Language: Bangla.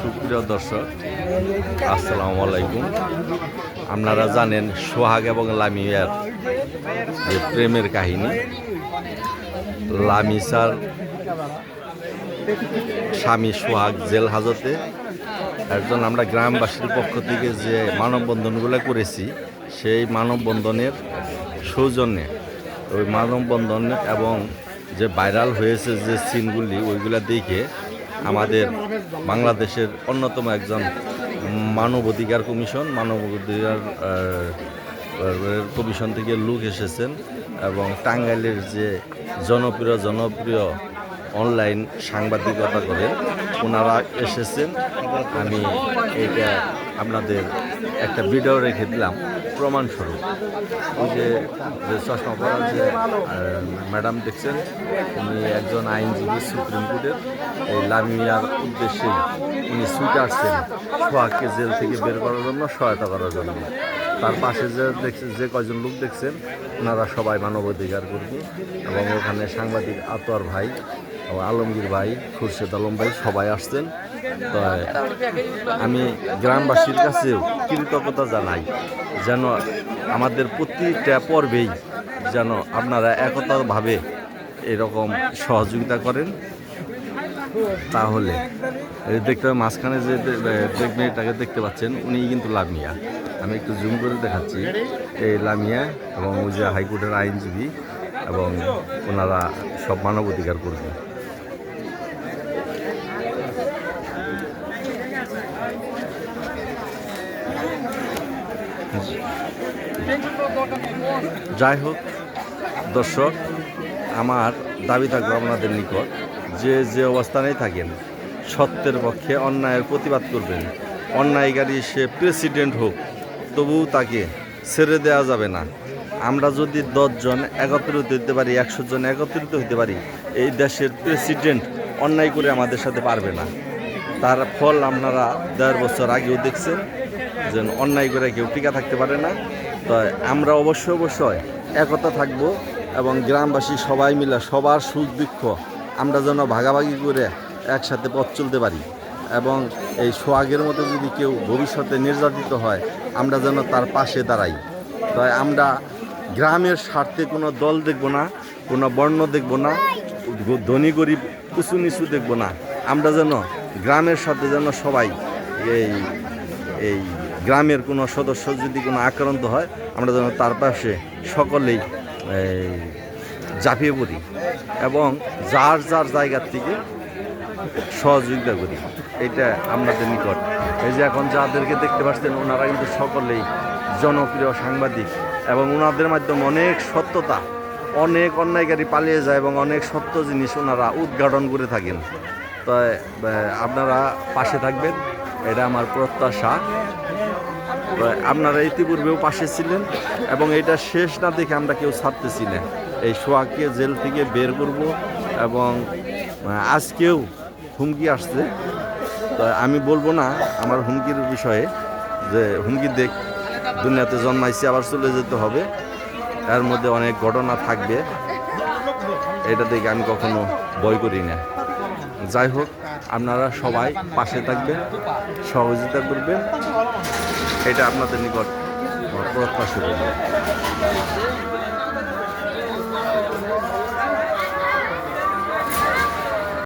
সুপ্রিয় দর্শক, আসসালামু আলাইকুম। আপনারা জানেন সোহাগ এবং লামিয়ার যে প্রেমের কাহিনী। লামিসার স্বামী সোহাগ জেল হাজতে। একজন আমরা গ্রামবাসীর পক্ষ থেকে যে মানববন্ধনগুলো করেছি, সেই মানববন্ধনের সৌজন্যে, ওই মানববন্ধন এবং যে ভাইরাল হয়েছে যে সিনগুলি, ওইগুলো দেখে আমাদের বাংলাদেশের অন্যতম একজন মানব অধিকার কমিশন, মানব অধিকার কমিশন থেকে লোক এসেছেন এবং টাঙ্গাইলের যে জনপ্রিয় জনপ্রিয় অনলাইন সাংবাদিকতা করে, ওনারা এসেছেন। আমি এটা আপনাদের একটা ভিডিও রেখে দিলাম। প্রমাণস্বরূপ। ওই যে চশমা পরা যে ম্যাডাম দেখছেন, উনি একজন আইনজীবী সুপ্রিম কোর্টের। এই লামিয়ার উদ্দেশ্যে উনি সুইট আসছেন সোহাগকে জেল থেকে বের করার জন্য, সহায়তা করার জন্য। তার পাশে যে দেখছেন যে কয়জন লোক দেখছেন, ওনারা সবাই মানবাধিকার কর্মী এবং ওখানে সাংবাদিক আতোয়ার ভাই আলমগীর ভাই, খুরশেদ আলম ভাই, সবাই আসছেন। তো আমি গ্রামবাসীর কাছেও কৃতজ্ঞতা জানাই, যেন আমাদের প্রতিটা পর্বেই যেন আপনারা একতাভাবে এরকম সহযোগিতা করেন। তাহলে দেখতে মাঝখানে যে দেখ মেয়েটাকে দেখতে পাচ্ছেন উনি কিন্তু লামিয়া। আমি একটু জুম করে দেখাচ্ছি। এই লামিয়া এবং ওই যে হাইকোর্টের আইনজীবী এবং ওনারা সব মানবাধিকার করবে যাই হোক, দর্শক, আমার দাবি থাকবে আপনাদের নিকট যে যে অবস্থানেই থাকেন, সত্যের পক্ষে অন্যায়ের প্রতিবাদ করবেন। অন্যায়কারী সে প্রেসিডেন্ট হোক, তবুও তাকে ছেড়ে দেওয়া যাবে না। আমরা যদি দশজন একত্রিত হতে পারি, একশো জন একত্রিত হতে পারি, এই দেশের প্রেসিডেন্ট অন্যায় করে আমাদের সাথে পারবে না। তার ফল আপনারা দেড় বছর আগেও দেখছেন যে অন্যায় করে কেউ টিকা থাকতে পারে না। তো আমরা অবশ্যই অবশ্যই একতা থাকব এবং গ্রামবাসী সবাই মিলে সবার সুখ দুঃখ আমরা যেন ভাগাভাগি করে একসাথে পথ চলতে পারি এবং এই সোহাগের মতো যদি কেউ ভবিষ্যতে নির্যাতিত হয়, আমরা যেন তার পাশে দাঁড়াই। তাই আমরা গ্রামের স্বার্থে কোনো দল দেখব না, কোনো বর্ণ দেখব না, ধনী গরিব উঁচু নিচু দেখব না। আমরা যেন গ্রামের সাথে যেন সবাই এই এই গ্রামের কোনো সদস্য যদি কোনো আক্রান্ত হয়, আমরা যেন তার পাশে সকলেই ঝাঁপিয়ে পড়ি এবং যার যার জায়গার থেকে সহযোগিতা করি। এটা আপনাদের নিকট। এই যে এখন যাদেরকে দেখতে পাচ্ছেন, ওনারা কিন্তু সকলেই জনপ্রিয় সাংবাদিক এবং ওনাদের মাধ্যমে অনেক সত্যতা, অনেক অন্যায়কারী পালিয়ে যায় এবং অনেক সত্য জিনিস ওনারা উদ্ঘাটন করে থাকেন। তো আপনারা পাশে থাকবেন। এটা আমার প্রত্যাশা। আপনারা ইতিপূর্বেও পাশে ছিলেন এবং এটা শেষ না দেখে আমরা কেউ ছাড়তেছি না। এই সোয়াকে জেল থেকে বের করব এবং আজকেও হুমকি আসছে। তো আমি বলব না আমার হুমকির বিষয়ে যে হুমকি দেখ, দুনিয়াতে জন্মাইছে, আবার চলে যেতে হবে। তার মধ্যে অনেক ঘটনা থাকবে। এটা দেখে আমি কখনো ভয় করি না। যাই হোক আপনারা সবাই পাশে থাকবেন সহযোগিতা করবেন। এটা আপনাদের নিকট প্রত্যাশা করবেন